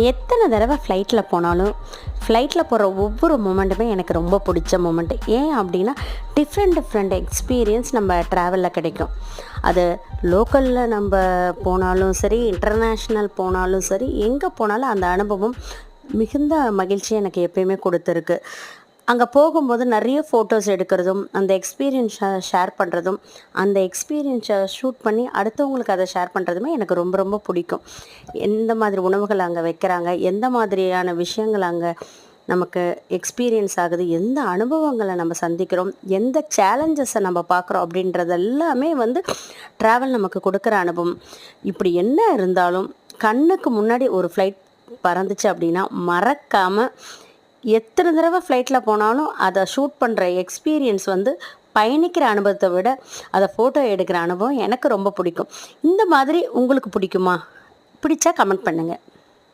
எத்தனை தடவை ஃப்ளைட்டில் போனாலும் ஃப்ளைட்டில் போகிற ஒவ்வொரு மூமெண்ட்டுமே எனக்கு ரொம்ப பிடிச்ச மூமெண்ட்டு ஏன் அப்படின்னா டிஃப்ரெண்ட் டிஃப்ரெண்ட் எக்ஸ்பீரியன்ஸ் நம்ம ட்ராவலில் கிடைக்கும். அது லோக்கலில் நம்ம போனாலும் சரி இன்டர்நேஷ்னல் போனாலும் சரி எங்கே போனாலும் அந்த அனுபவம் மிகுந்த மகிழ்ச்சி எனக்கு எப்பயுமே கொடுத்துருக்கு. அங்கே போகும்போது நிறைய ஃபோட்டோஸ் எடுக்கிறதும் அந்த எக்ஸ்பீரியன்ஸை ஷேர் பண்ணுறதும் அந்த எக்ஸ்பீரியன்ஸை ஷூட் பண்ணி அடுத்தவங்களுக்கு அதை ஷேர் பண்ணுறதுமே எனக்கு ரொம்ப ரொம்ப பிடிக்கும். எந்த மாதிரி உணவுகள் அங்கே வைக்கிறாங்க எந்த மாதிரியான விஷயங்கள் அங்கே நமக்கு எக்ஸ்பீரியன்ஸ் ஆகுது எந்த அனுபவங்களை நம்ம சந்திக்கிறோம் எந்த சேலஞ்சஸை நம்ம பார்க்குறோம் அப்படின்றது எல்லாமே வந்து ட்ராவல் நமக்கு கொடுக்குற அனுபவம். இப்படி என்ன இருந்தாலும் கண்ணுக்கு முன்னாடி ஒரு ஃப்ளைட் பறந்துச்சு அப்படின்னா மறக்காமல் எத்தனை தடவை ஃப்ளைட்டில் போனாலும் அதை ஷூட் பண்ணுற எக்ஸ்பீரியன்ஸ் வந்து பயணிக்கிற அனுபவத்தை விட அதை ஃபோட்டோ எடுக்கிற அனுபவம் எனக்கு ரொம்ப பிடிக்கும். இந்த மாதிரி உங்களுக்கு பிடிக்குமா? பிடிச்சா கமெண்ட் பண்ணுங்கள்